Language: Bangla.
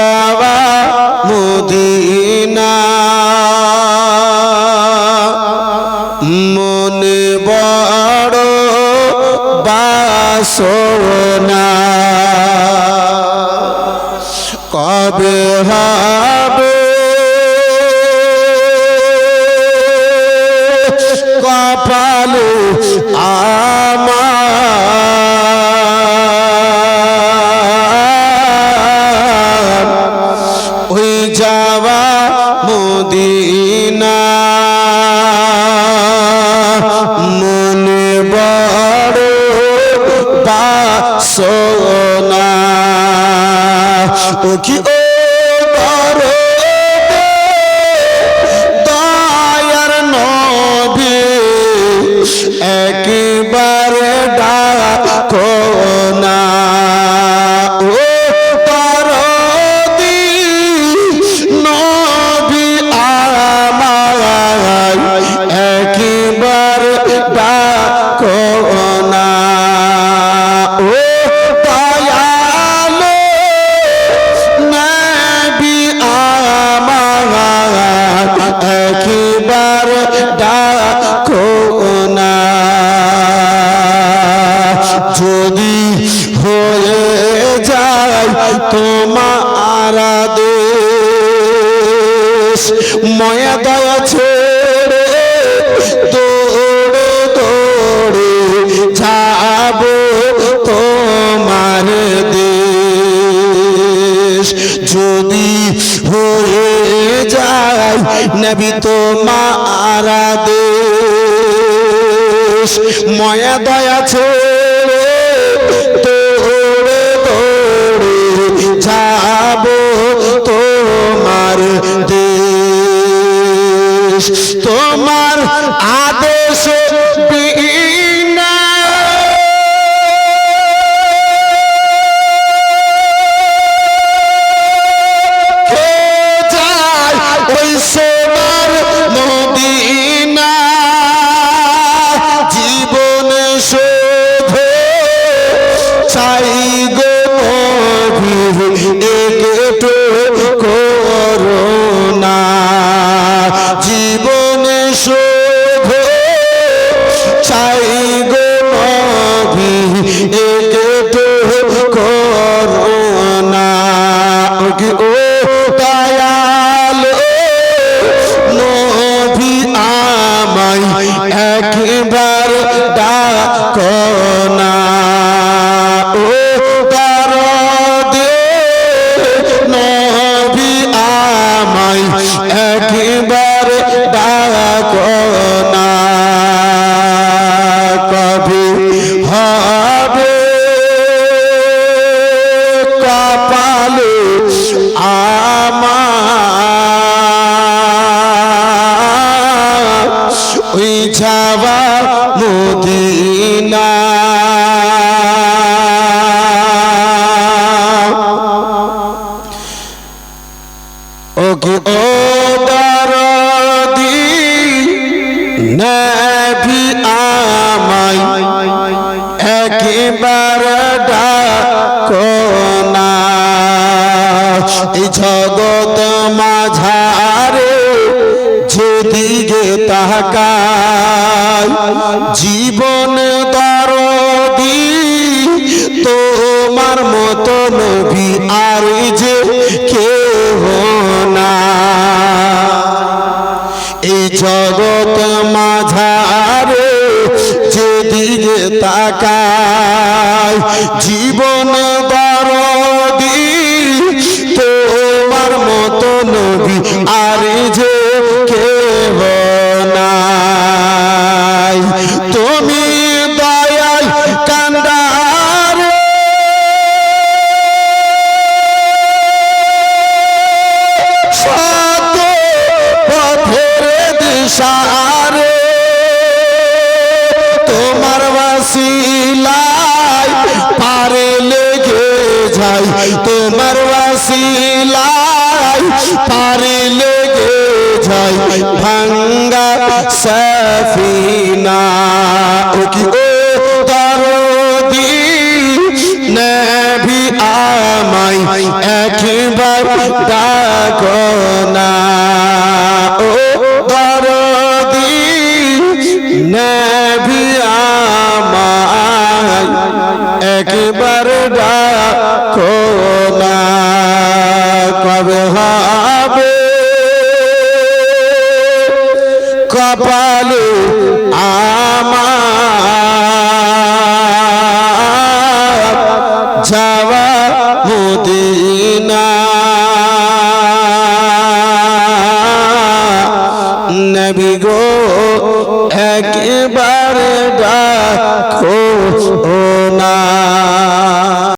যাওয়া মুদিনা। মনে বড় বাসনা। কবে হবে বাসনা ও কি ও যদি হয়ে যায় তোমার দেশ ময়া দয়া ছেড়ে দৌড়ে দৌড়ে যাব তোমার দেশ। যদি হয়ে যায় নবী তোমার দেশ ময়া দয়া ছেড়ে ও একবার ডাকো না। জগৎ মাঝারে যেদিকে তাকায়, জীবন দরদি তোমার মতো নবী আর যে কেহ না। এই জগৎ তাকায় জীবন দরদি তোমার মতো নবী আর যে কেহ নাই। তুমি দয়াল কান্দারে। সত পথের দিশারে। তোমার বাসিলায় পারে লেগে যাই। তোমার বাসিলায় পারে লেগে যাই। ভাঙ্গা সফিনা, ও কি ও দরদি? নবী আমায় একবার ডাকো না। ও দরদি নবী আলো আমার। যাওয়া মদিনা। নবী গো একবার ডাকো।